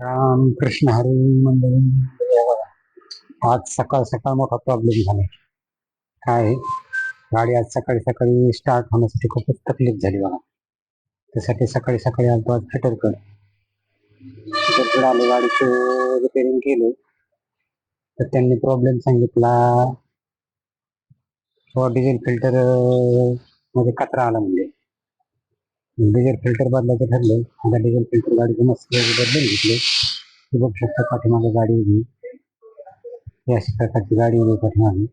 राम कृष्ण हरी मंडळी आज सकाळ सकाळ मोठा प्रॉब्लेम झाला. काय आहे? गाडी आज सकाळी सकाळी स्टार्ट होण्यासाठी खूपच तकलीफ झाली बघा. त्यासाठी सकाळी सकाळी आज आज फिटरकड फिटरकड आले गाडीचं रिपेरिंग केलं. तर त्यांनी प्रॉब्लेम सांगितला. किंवा डिझेल फिल्टरमध्ये कचरा आला म्हणजे डिझेल फिल्टर बदलायचं ठरलं आता डिझेल फिल्टर गाडीचं मस्त बदलून घेतले. हे बघू शकता पाठीमागे गाडी उभी ही अशा प्रकारची गाडी उभी पाठीमागे.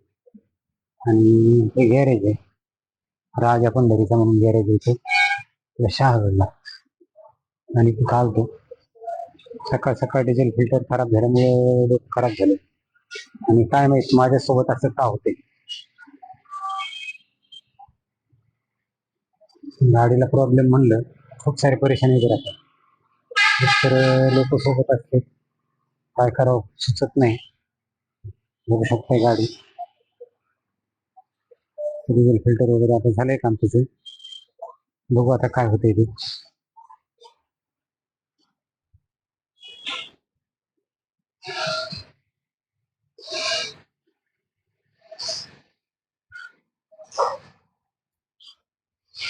आणि ते गॅरेज आहे. राजा पंढरीचा म्हणून गॅरेज आहे ते शहागडला. आणि तिथं आलतो सकाळ सकाळ डिझेल फिल्टर खराब झाल्यामुळे खराब झाले. आणि काय माहीत माझ्यासोबत असं का होते गाडीला प्रॉब्लेम म्हणलं खूप सारे परेशानी येत राहतात. तर लोक सोबत असते काय करावं सुचत नाही. बघू शकता गाडी. डिझेल फिल्टर वगैरे आता झालंय काम तिथे बघू आता काय होतंय ते.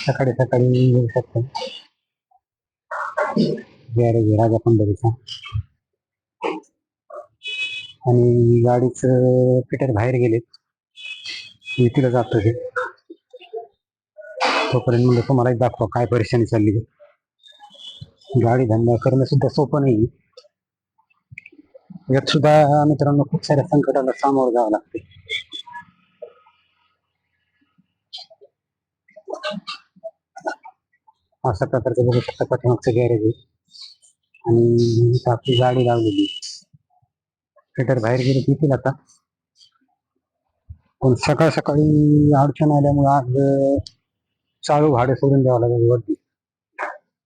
सकाळी सकाळी येऊ शकतो. गॅरेज आहे राजा पंढरीचा. आणि गाडीच पिटर बाहेर गेले. मी तिला जातो तोपर्यंत म्हणजे तुम्हाला एक दाखवा काय परेशानी चालली गाडी धंदा करणं सुद्धा सोपं नाही यात सुद्धा मित्रांनो खूप साऱ्या संकटाला सामोरं जावं लागते. अशा प्रकारचं बघू शकता पाठीमागचं गॅरेज आहे आणि आपली गाडी लावलेली फिटर बाहेर गेले येतील आता. पण सकाळ सकाळी अडचण आल्यामुळे आज चालू भाडे सोडून द्यावं लागेल वरती.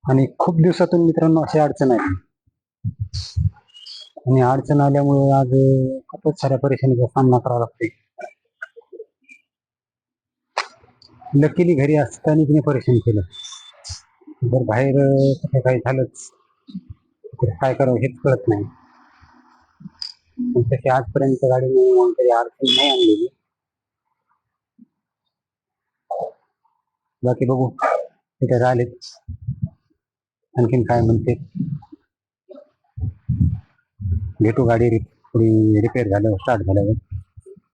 आणि खूप दिवसातून मित्रांनो अशी अडचण आली आणि अडचण आल्यामुळे आज खूपच साऱ्या परेशानीचा सामना करावा लागतोय. लकीली घरी असताना तिने परेशान केलं. जर बाहेर कसं कुठे काही झालंच तर काय करावं हेच कळत नाही. पण तशी आजपर्यंत गाडी म्हणून तरी अडचण नाही आणलेली. बाकी बघू तिथे राहिलेत. आणखीन काय म्हणते? भेटू गाडी थोडी रिपेअर झाल्यावर स्टार्ट झाल्यावर.